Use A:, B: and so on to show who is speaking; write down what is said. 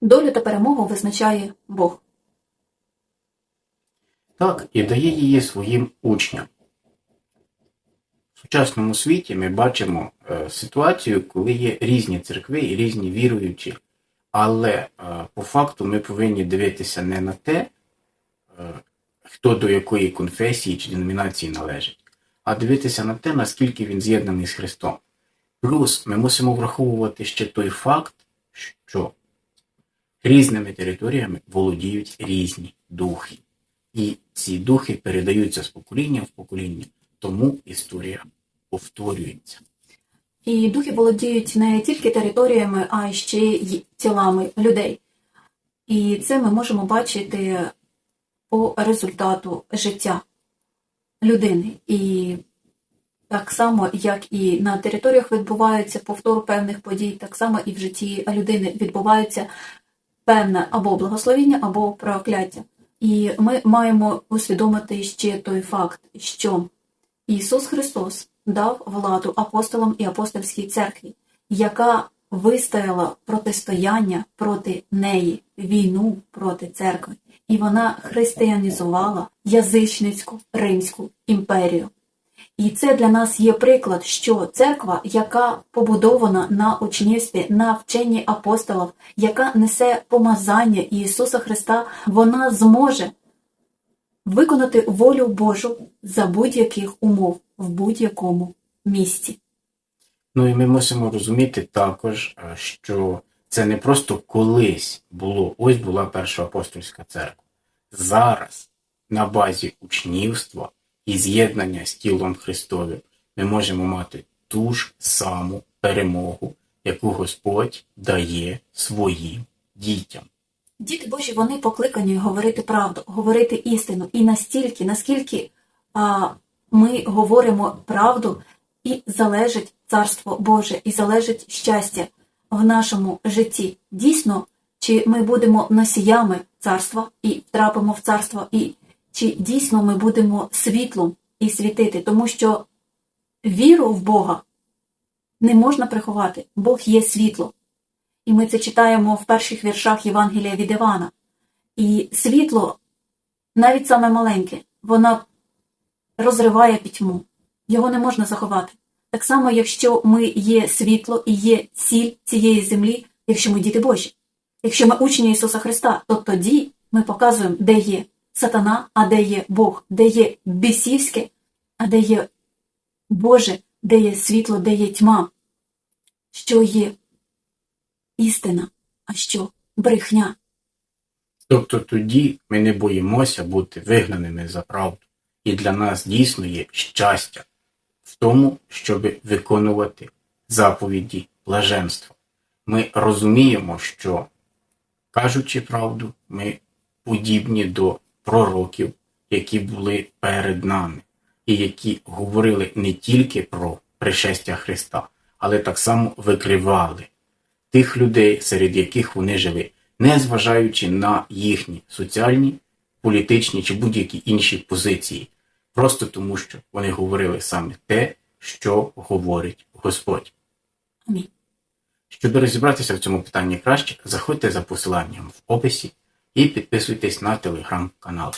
A: Долю та перемогу визначає Бог.
B: Так, і дає її своїм учням. В сучасному світі ми бачимо е, ситуацію, коли є різні церкви і різні віруючі, але е, по факту ми повинні дивитися не на те, е, хто до якої конфесії чи деномінації належить, а дивитися на те, наскільки він з'єднаний з Христом. Плюс ми мусимо враховувати ще той факт, що різними територіями володіють різні духи. І ці духи передаються з покоління в покоління, тому історія повторюється.
A: І духи володіють не тільки територіями, а ще й тілами людей. І це ми можемо бачити по результату життя людини. І так само, як і на територіях відбувається повтор певних подій, так само і в житті людини відбувається певне або благословіння, або прокляття. І ми маємо усвідомити ще той факт, що Ісус Христос дав владу апостолам і апостольській церкві, яка вистояла протистояння проти неї, війну проти церкви, і вона християнізувала язичницьку Римську імперію. І це для нас є приклад, що церква, яка побудована на учнівстві, на вченні апостолів, яка несе помазання Ісуса Христа, вона зможе виконати волю Божу за будь-яких умов в будь-якому місці.
B: Ну і ми мусимо розуміти також, що це не просто колись було, ось була перша апостольська церква. Зараз на базі учнівства і з'єднання з тілом Христовим ми можемо мати ту ж саму перемогу, яку Господь дає своїм дітям.
A: Діти Божі, вони покликані говорити правду, говорити істину. І настільки, наскільки а, ми говоримо правду, і залежить Царство Боже, і залежить щастя в нашому житті. Дійсно, чи ми будемо носіями царства і втрапимо в царство, і чи дійсно ми будемо світлом і світити, тому що віру в Бога не можна приховати. Бог є світло. І ми це читаємо в перших віршах Євангелія від Івана. І світло, навіть саме маленьке, воно розриває пітьму. Його не можна заховати. Так само, якщо ми є світло і є сіль цієї землі, якщо ми діти Божі. Якщо ми учні Ісуса Христа, то тоді ми показуємо, де є сатана, а де є Бог, де є бісівське, а де є Боже, де є світло, де є тьма, що є істина, а що брехня.
B: Тобто тоді ми не боїмося бути вигнаними за правду. І для нас дійсно є щастя в тому, щоб виконувати заповіді блаженства. Ми розуміємо, що, кажучи правду, ми подібні до пророків, які були перед нами, і які говорили не тільки про пришестя Христа, але так само викривали тих людей, серед яких вони жили, не зважаючи на їхні соціальні, політичні чи будь-які інші позиції, просто тому, що вони говорили саме те, що говорить Господь.
A: Амінь.
B: Щоб розібратися в цьому питанні краще, заходьте за посиланням в описі і підписуйтесь на телеграм-канал.